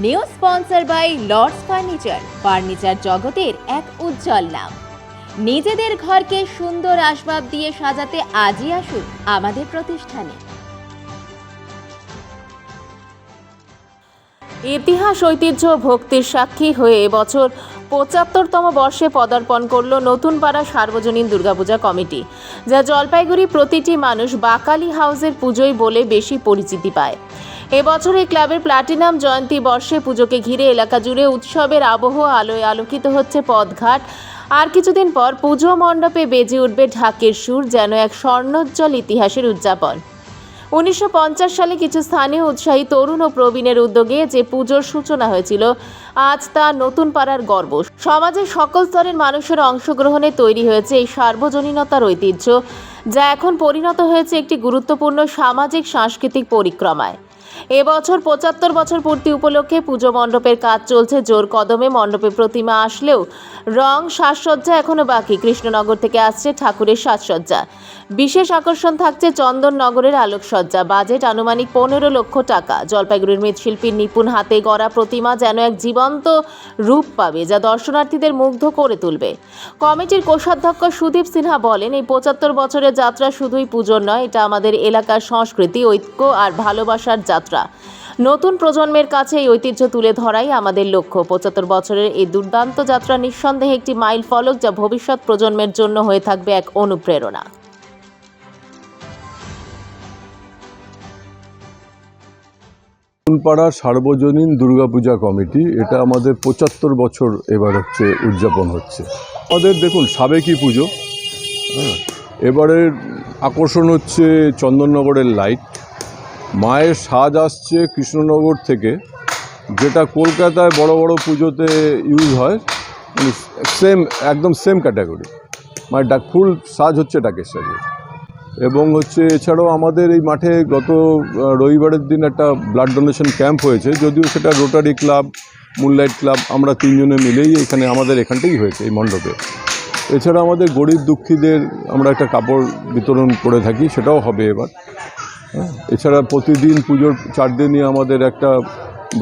New sponsor by Lords furniture furniture জগতের এক উজ্জ্বল নাম। নিজেদের ঘরকে সুন্দর আসবাব দিয়ে সাজাতে আজই আসুন আমাদের প্রতিষ্ঠানে। ইতিহাস, ঐতিহ্য, ভক্তির সাক্ষী হয়ে এবছর পঁচাত্তরতম বর্ষে পদার্পণ করল নতুন পাড়া সার্বজনীন দুর্গাপূজা কমিটি, যা জলপাইগুড়ি প্রতিটি মানুষ বাকালি হাউসের পুজোয় বলে বেশি পরিচিতি পায়। এবছর এই ক্লাবের প্লাটিনাম জয়ন্তী বর্ষে পুজোকে ঘিরে এলাকা জুড়ে উৎসবের আবহ আলোয় আলোকিত হচ্ছে পথঘাট। আর কিছুদিন পর পুজো মণ্ডপে বেজে উঠবে ঢাকের সুর, যেন এক স্বর্ণোজ্জ্বল ইতিহাসের উদযাপন। উনিশশো পঞ্চাশ সালে কিছু স্থানীয় উৎসাহী তরুণ ও প্রবীণের উদ্যোগে যে পুজোর সূচনা হয়েছিল, আজ তা নতুন পাড়ার গর্ব। সমাজের সকল স্তরের মানুষের অংশগ্রহণে তৈরি হয়েছে এই সার্বজনীনতার ঐতিহ্য, যা এখন পরিণত হয়েছে একটি গুরুত্বপূর্ণ সামাজিক সাংস্কৃতিক পরিক্রমায়। এবছর পঁচাত্তর বছর পূর্তি উপলক্ষে পুজো মণ্ডপের কাজ চলছে জোর কদমে। মণ্ডপে প্রতিমা আসলেও রং, সাজসজ্জা এখনও বাকি। কৃষ্ণনগর থেকে আসছে ঠাকুরের সাজসজ্জা। বিশেষ আকর্ষণ থাকছে চন্দননগরের আলোকসজ্জা। বাজেট আনুমানিক পনেরো লক্ষ টাকা। জলপাইগুড়ির মৃৎশিল্পীর নিপুণ হাতে গড়া প্রতিমা যেন এক জীবন্ত রূপ পাবে, যা দর্শনার্থীদের মুগ্ধ করে তুলবে। কমিটির কোষাধ্যক্ষ সুদীপ সিনহা বলেন, এই পঁচাত্তর বছরের যাত্রা শুধুই পুজোর নয়, এটা আমাদের এলাকার সংস্কৃতি, ঐক্য আর ভালোবাসার যাত্রা। নতুন প্রজন্মের কাছে এই ঐতিহ্য তুলে ধরাই আমাদের লক্ষ্য। পঁচাত্তর বছরের এই দুর্দান্ত যাত্রা নিঃসন্দেহে একটি মাইল ফলক যা ভবিষ্যৎ প্রজন্মের জন্য হয়ে থাকবে এক অনুপ্রেরণা। পাড়া সার্বজনীন দুর্গাপূজা কমিটি, এটা আমাদের পঁচাত্তর বছর এবার হচ্ছে উদযাপন হচ্ছে। আমাদের দেখুন, সাবেকি পুজো হ্যাঁ? এবারের আকর্ষণ হচ্ছে চন্দননগরের লাইট। মায়ের সাজ আসছে কৃষ্ণনগর থেকে। যেটা কলকাতায় বড় বড় পুজোতে ইউজ হয় সেম একদম সেম ক্যাটাগরি মানে ডাক, ফুল সাজ হচ্ছে ডাকের সাজে। এবং হচ্ছে এছাড়াও আমাদের এই মাঠে গত রবিবারের দিন একটা ব্লাড ডোনেশন ক্যাম্প হয়েছে, যদিও সেটা রোটারি ক্লাব মুনলাইট ক্লাব আমরা তিনজনে মিলেই এখানে, আমাদের এখানটাই হয়েছে এই মণ্ডপে। এছাড়া আমাদের গরিব দুঃখীদের আমরা একটা কাপড় বিতরণ করে থাকি, সেটাও হবে এবার। এছাড়া প্রতিদিন পুজোর চার দিনই আমাদের একটা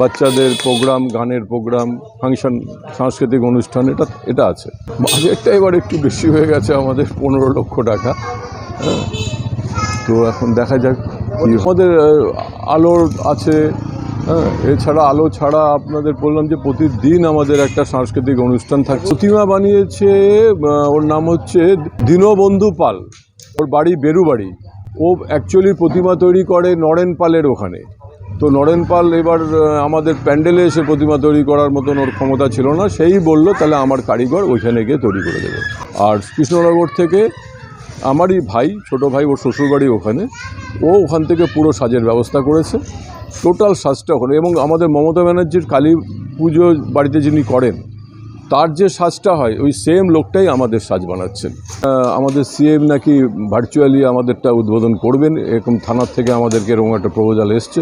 বাচ্চাদের প্রোগ্রাম, গানের প্রোগ্রাম, ফাংশন, সাংস্কৃতিক অনুষ্ঠান, এটা এটা আছে। বাজেটটা এবার একটু বেশি হয়ে গেছে আমাদের পনেরো লক্ষ টাকা। তো এখন দেখা যাক আমাদের আলোর আছে হ্যাঁ এছাড়া আলো ছাড়া আপনাদের বললাম যে প্রতিদিন আমাদের একটা সাংস্কৃতিক অনুষ্ঠান থাকে। প্রতিমা বানিয়েছে ওর নাম হচ্ছে দীনবন্ধু পাল। ওর বাড়ি বেরুবাড়ি। ও অ্যাকচুয়ালি প্রতিমা তৈরি করে নরেন পালের ওখানে। তো নরেন পাল এবার আমাদের প্যান্ডেলে এসে প্রতিমা তৈরি করার মতন ওর ক্ষমতা ছিল না, সেই বলল, তাহলে আমার কারিগর ওইখানে গিয়ে তৈরি করে দেবে। আর কৃষ্ণনগর থেকে আমারই ভাই, ছোট ভাই, ওর শ্বশুরবাড়ি ওখানে, ও ওখান থেকে পুরো সাজের ব্যবস্থা করেছে। টোটাল সাজটা ওখানে এবং আমাদের মমতা ব্যানার্জির কালী পুজো বাড়িতে যিনি করেন তার যে সাজটা হয়, ওই সেম লোকটাই আমাদের সাজ বানাচ্ছেন। আমাদের সিএম নাকি ভার্চুয়ালি আমাদেরটা উদ্বোধন করবেন, এরকম থানার থেকে আমাদেরকে এরকম একটা প্রপোজাল এসছে।